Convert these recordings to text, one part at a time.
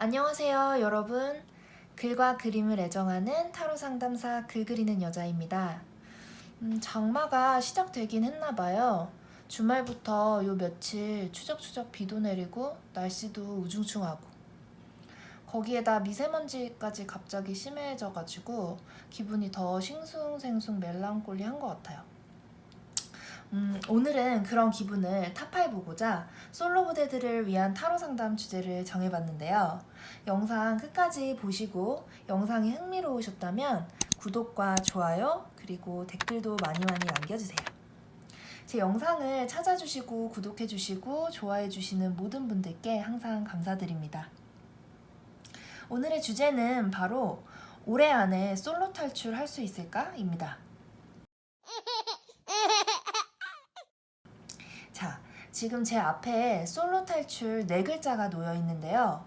안녕하세요, 여러분. 글과 그림을 애정하는 타로 상담사 글 그리는 여자입니다. 음, 장마가 시작되긴 했나 봐요. 주말부터 요 며칠 추적추적 비도 내리고 날씨도 우중충하고 거기에다 미세먼지까지 갑자기 심해져가지고 기분이 더 싱숭생숭 멜랑콜리한 것 같아요. 음, 오늘은 그런 기분을 타파해보고자 솔로 부대들을 위한 타로 상담 주제를 정해봤는데요. 영상 끝까지 보시고 영상이 흥미로우셨다면 구독과 좋아요 그리고 댓글도 많이 많이 남겨주세요. 제 영상을 찾아주시고 구독해주시고 좋아해주시는 모든 분들께 항상 감사드립니다. 오늘의 주제는 바로 올해 안에 솔로 탈출할 수 있을까?입니다. 자, 지금 제 앞에 솔로 탈출 네 글자가 놓여 있는데요.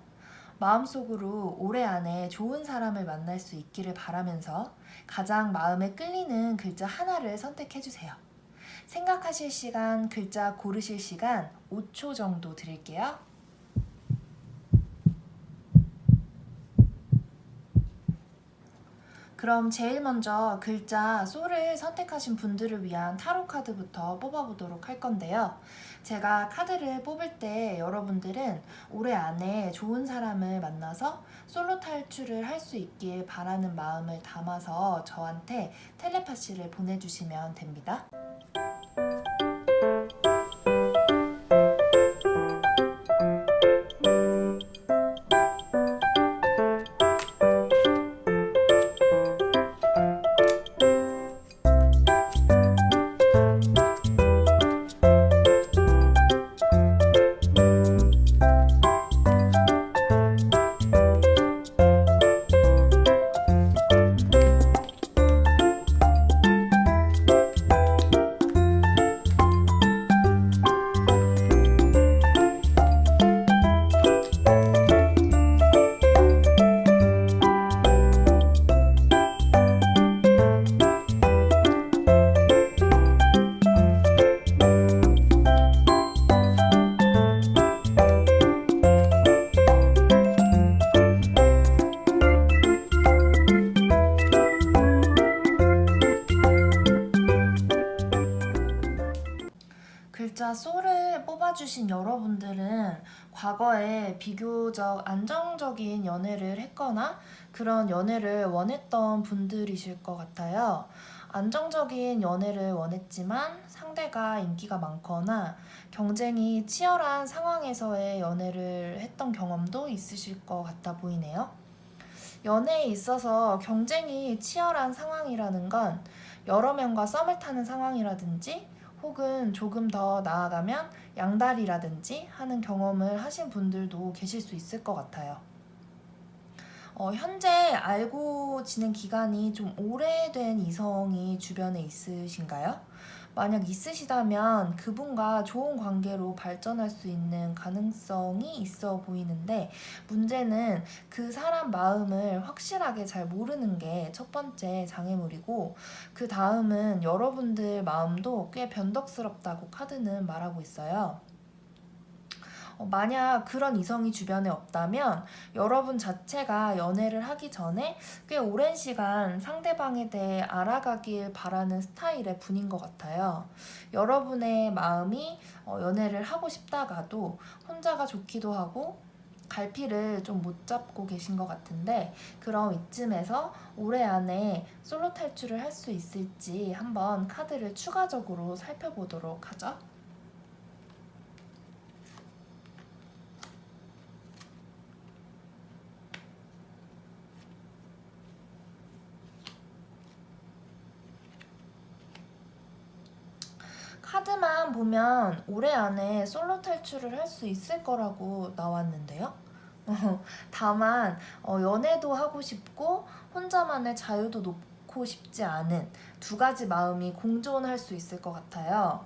마음속으로 올해 안에 좋은 사람을 만날 수 있기를 바라면서 가장 마음에 끌리는 글자 하나를 선택해 주세요. 생각하실 시간, 글자 고르실 시간 5초 정도 드릴게요. 그럼 제일 먼저 글자 소를 선택하신 분들을 위한 타로 카드부터 뽑아보도록 할 건데요. 제가 카드를 뽑을 때 여러분들은 올해 안에 좋은 사람을 만나서 솔로 탈출을 할 수 있길 바라는 마음을 담아서 저한테 텔레파시를 보내주시면 됩니다. 과거에 비교적 안정적인 연애를 했거나 그런 연애를 원했던 분들이실 것 같아요. 안정적인 연애를 원했지만 상대가 인기가 많거나 경쟁이 치열한 상황에서의 연애를 했던 경험도 있으실 것 같아 보이네요. 연애에 있어서 경쟁이 치열한 상황이라는 건 여러 명과 썸을 타는 상황이라든지 혹은 조금 더 나아가면 양다리라든지 하는 경험을 하신 분들도 계실 수 있을 것 같아요. 어, 현재 알고 지낸 기간이 좀 오래된 이성이 주변에 있으신가요? 만약 있으시다면 그분과 좋은 관계로 발전할 수 있는 가능성이 있어 보이는데 문제는 그 사람 마음을 확실하게 잘 모르는 게 첫 번째 장애물이고 그 다음은 여러분들 마음도 꽤 변덕스럽다고 카드는 말하고 있어요. 어, 만약 그런 이성이 주변에 없다면 여러분 자체가 연애를 하기 전에 꽤 오랜 시간 상대방에 대해 알아가길 바라는 스타일의 분인 것 같아요. 여러분의 마음이 어, 연애를 하고 싶다가도 혼자가 좋기도 하고 갈피를 좀 못 잡고 계신 것 같은데 그럼 이쯤에서 올해 안에 솔로 탈출을 할 수 있을지 한번 카드를 추가적으로 살펴보도록 하죠. 카드만 보면 올해 안에 솔로 탈출을 할 수 있을 거라고 나왔는데요. 어, 다만 어, 연애도 하고 싶고 혼자만의 자유도 놓고 싶지 않은 두 가지 마음이 공존할 수 있을 것 같아요.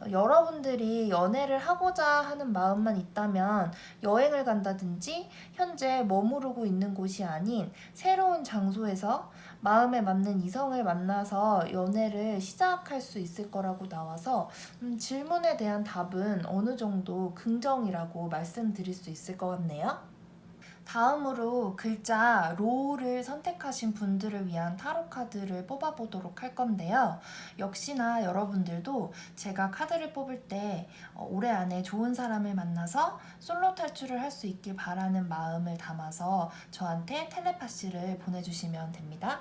어, 여러분들이 연애를 하고자 하는 마음만 있다면 여행을 간다든지 현재 머무르고 있는 곳이 아닌 새로운 장소에서 마음에 맞는 이성을 만나서 연애를 시작할 수 있을 거라고 나와서 음, 질문에 대한 답은 어느 정도 긍정이라고 말씀드릴 수 있을 것 같네요. 다음으로 글자 로를 선택하신 분들을 위한 타로 카드를 뽑아보도록 할 건데요. 역시나 여러분들도 제가 카드를 뽑을 때 어, 올해 안에 좋은 사람을 만나서 솔로 탈출을 할 수 있길 바라는 마음을 담아서 저한테 텔레파시를 보내주시면 됩니다.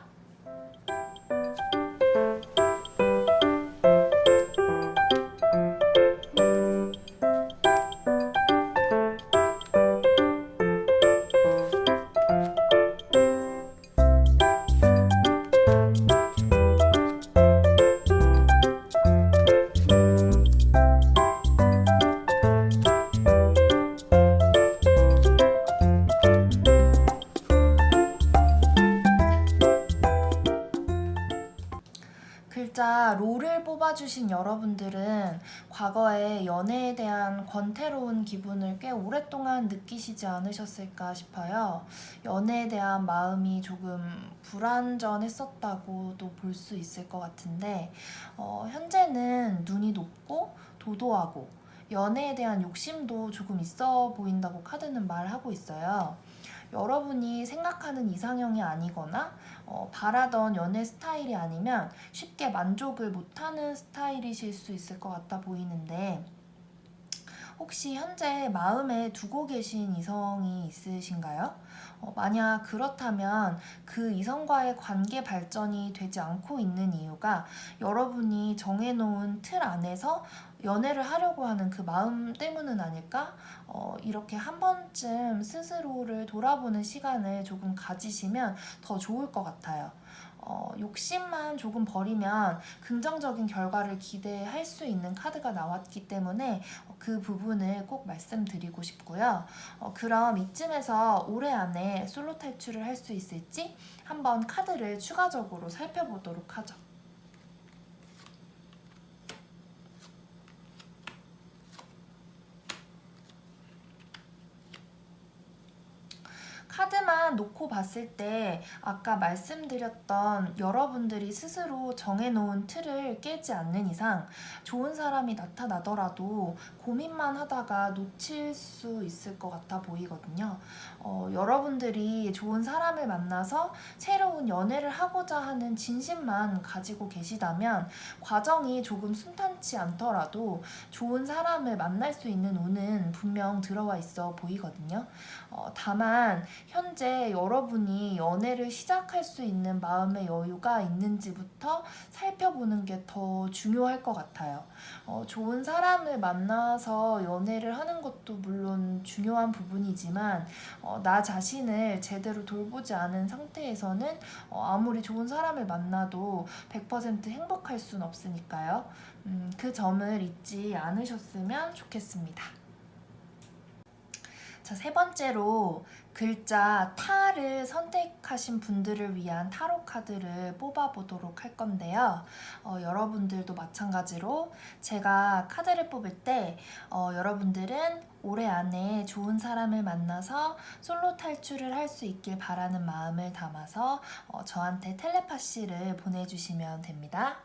뽑아주신 여러분들은 과거에 연애에 대한 권태로운 기분을 꽤 오랫동안 느끼시지 않으셨을까 싶어요. 연애에 대한 마음이 조금 불안전했었다고도 볼 수 있을 것 같은데, 어, 현재는 눈이 높고 도도하고 연애에 대한 욕심도 조금 있어 보인다고 카드는 말하고 있어요. 여러분이 생각하는 이상형이 아니거나 어, 바라던 연애 스타일이 아니면 쉽게 만족을 못하는 스타일이실 수 있을 것 같아 보이는데 혹시 현재 마음에 두고 계신 이성이 있으신가요? 어, 만약 그렇다면 그 이성과의 관계 발전이 되지 않고 있는 이유가 여러분이 정해놓은 틀 안에서 연애를 하려고 하는 그 마음 때문은 아닐까? 어, 이렇게 한 번쯤 스스로를 돌아보는 시간을 조금 가지시면 더 좋을 것 같아요. 어, 욕심만 조금 버리면 긍정적인 결과를 기대할 수 있는 카드가 나왔기 때문에 어, 그 부분을 꼭 말씀드리고 싶고요. 어, 그럼 이쯤에서 올해 안에 솔로 탈출을 할 수 있을지 한번 카드를 추가적으로 살펴보도록 하죠. 카드만 놓고 봤을 때 아까 말씀드렸던 여러분들이 스스로 정해놓은 틀을 깨지 않는 이상 좋은 사람이 나타나더라도 고민만 하다가 놓칠 수 있을 것 같아 보이거든요. 어, 여러분들이 좋은 사람을 만나서 새로운 연애를 하고자 하는 진심만 가지고 계시다면 과정이 조금 순탄치 않더라도 좋은 사람을 만날 수 있는 운은 분명 들어와 있어 보이거든요. 어, 다만 현재 여러분이 연애를 시작할 수 있는 마음의 여유가 있는지부터 살펴보는 게 더 중요할 것 같아요. 어, 좋은 사람을 만나서 연애를 하는 것도 물론 중요한 부분이지만 어, 나 자신을 제대로 돌보지 않은 상태에서는 어, 아무리 좋은 사람을 만나도 100% 행복할 수는 없으니까요. 음, 그 점을 잊지 않으셨으면 좋겠습니다. 자, 세 번째로 글자 타를 선택하신 분들을 위한 타로 카드를 뽑아 보도록 할 건데요. 어, 여러분들도 마찬가지로 제가 카드를 뽑을 때 어, 여러분들은 올해 안에 좋은 사람을 만나서 솔로 탈출을 할 수 있길 바라는 마음을 담아서 어, 저한테 텔레파시를 보내주시면 됩니다.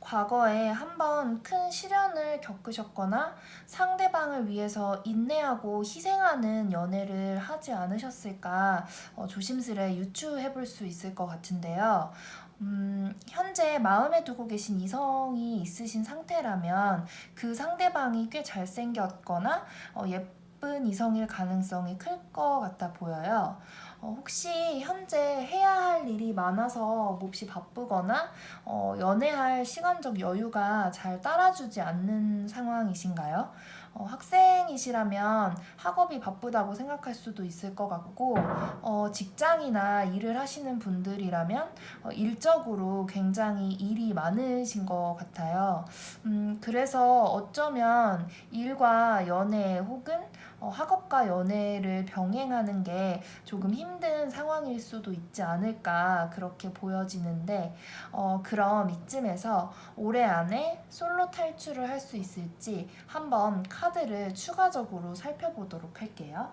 과거에 한번 큰 시련을 겪으셨거나 상대방을 위해서 인내하고 희생하는 연애를 하지 않으셨을까 어, 조심스레 유추해 볼 수 있을 것 같은데요. 음, 현재 마음에 두고 계신 이성이 있으신 상태라면 그 상대방이 꽤 잘생겼거나 어, 예, 바쁜 이성일 가능성이 클 것 같아 보여요. 어, 혹시 현재 해야 할 일이 많아서 몹시 바쁘거나 어, 연애할 시간적 여유가 잘 따라주지 않는 상황이신가요? 어, 학생이시라면 학업이 바쁘다고 생각할 수도 있을 것 같고 어, 직장이나 일을 하시는 분들이라면 어, 일적으로 굉장히 일이 많으신 것 같아요. 음, 그래서 어쩌면 일과 연애 혹은 어, 학업과 연애를 병행하는 게 조금 힘든 상황일 수도 있지 않을까 그렇게 보여지는데 어, 그럼 이쯤에서 올해 안에 솔로 탈출을 할 수 있을지 한번 카드를 추가적으로 살펴보도록 할게요.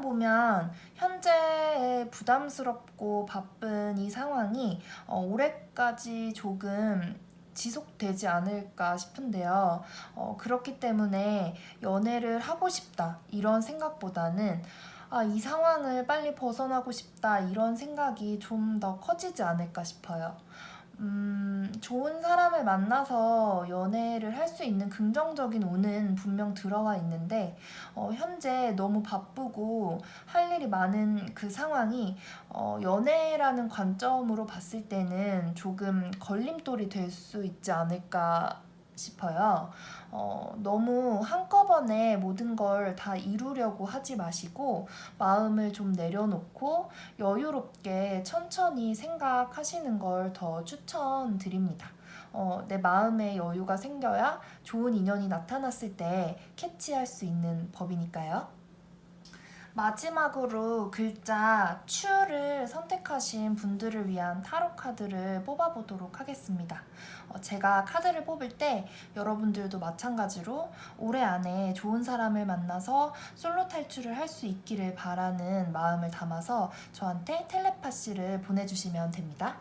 보면 현재 부담스럽고 바쁜 이 상황이 어, 올해까지 조금 지속되지 않을까 싶은데요. 어, 그렇기 때문에 연애를 하고 싶다 이런 생각보다는 아, 이 상황을 빨리 벗어나고 싶다 이런 생각이 좀 더 커지지 않을까 싶어요. 음, 좋은 사람을 만나서 연애를 할 수 있는 긍정적인 운은 분명 들어와 있는데, 어, 현재 너무 바쁘고 할 일이 많은 그 상황이, 어, 연애라는 관점으로 봤을 때는 조금 걸림돌이 될 수 있지 않을까 싶어요. 어, 너무 한꺼번에 모든 걸 다 이루려고 하지 마시고, 마음을 좀 내려놓고, 여유롭게 천천히 생각하시는 걸 더 추천드립니다. 어, 내 마음에 여유가 생겨야 좋은 인연이 나타났을 때 캐치할 수 있는 법이니까요. 마지막으로 글자 추를 선택하신 분들을 위한 타로 카드를 뽑아보도록 하겠습니다. 어, 제가 카드를 뽑을 때 여러분들도 마찬가지로 올해 안에 좋은 사람을 만나서 솔로 탈출을 할 수 있기를 바라는 마음을 담아서 저한테 텔레파시를 보내주시면 됩니다.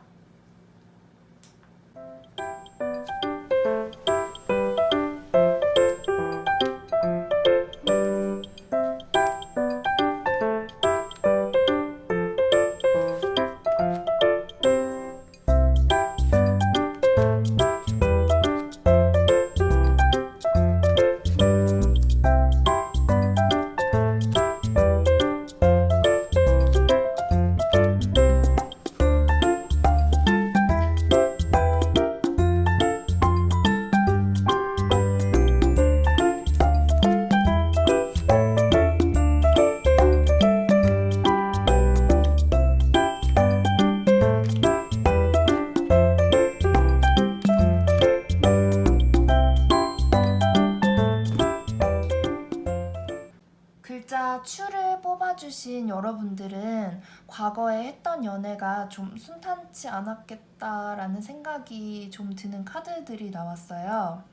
뽑아주신 여러분들은 과거에 했던 연애가 좀 순탄치 않았겠다라는 생각이 좀 드는 카드들이 나왔어요.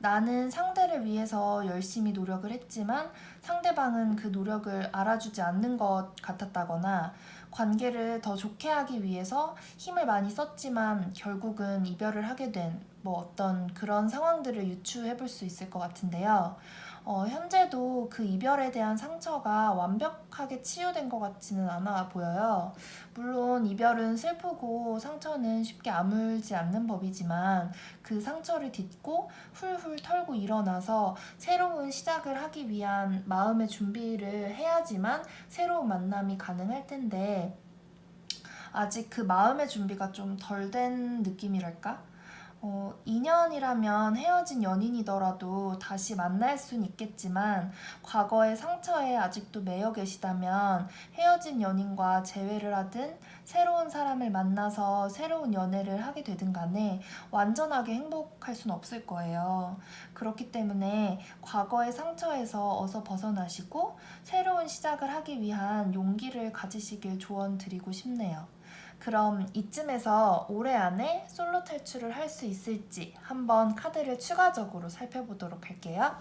나는 상대를 위해서 열심히 노력을 했지만 상대방은 그 노력을 알아주지 않는 것 같았다거나 관계를 더 좋게 하기 위해서 힘을 많이 썼지만 결국은 이별을 하게 된 뭐 어떤 그런 상황들을 유추해 볼 수 있을 것 같은데요. 어, 현재도 그 이별에 대한 상처가 완벽하게 치유된 것 같지는 않아 보여요. 물론 이별은 슬프고 상처는 쉽게 아물지 않는 법이지만 그 상처를 딛고 훌훌 털고 일어나서 새로운 시작을 하기 위한 마음의 준비를 해야지만 새로운 만남이 가능할 텐데 아직 그 마음의 준비가 좀 덜 된 느낌이랄까? 어, 2년이라면 헤어진 연인이더라도 다시 만날 순 있겠지만 과거의 상처에 아직도 매여 계시다면 헤어진 연인과 재회를 하든 새로운 사람을 만나서 새로운 연애를 하게 되든 간에 완전하게 행복할 순 없을 거예요. 그렇기 때문에 과거의 상처에서 어서 벗어나시고 새로운 시작을 하기 위한 용기를 가지시길 조언 드리고 싶네요. 그럼 이쯤에서 올해 안에 솔로 탈출을 할 수 있을지 한번 카드를 추가적으로 살펴보도록 할게요.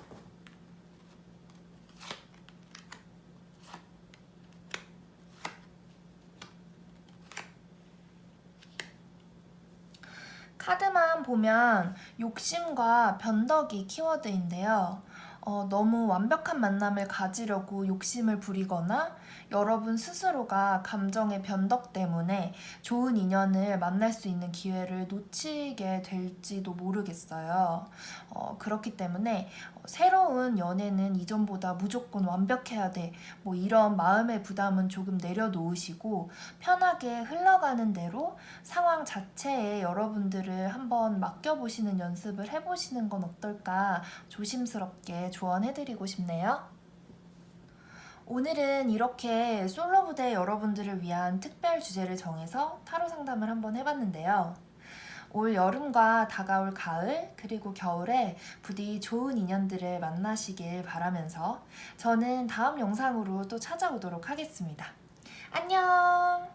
카드만 보면 욕심과 변덕이 키워드인데요. 어, 너무 완벽한 만남을 가지려고 욕심을 부리거나 여러분 스스로가 감정의 변덕 때문에 좋은 인연을 만날 수 있는 기회를 놓치게 될지도 모르겠어요. 어, 그렇기 때문에 어, 새로운 연애는 이전보다 무조건 완벽해야 돼. 뭐 이런 마음의 부담은 조금 내려놓으시고 편하게 흘러가는 대로 상황 자체에 여러분들을 한번 맡겨보시는 연습을 해보시는 건 어떨까 조심스럽게 조언해드리고 싶네요. 오늘은 이렇게 솔로 부대 여러분들을 위한 특별 주제를 정해서 타로 상담을 한번 해봤는데요. 올 여름과 다가올 가을 그리고 겨울에 부디 좋은 인연들을 만나시길 바라면서 저는 다음 영상으로 또 찾아오도록 하겠습니다. 안녕!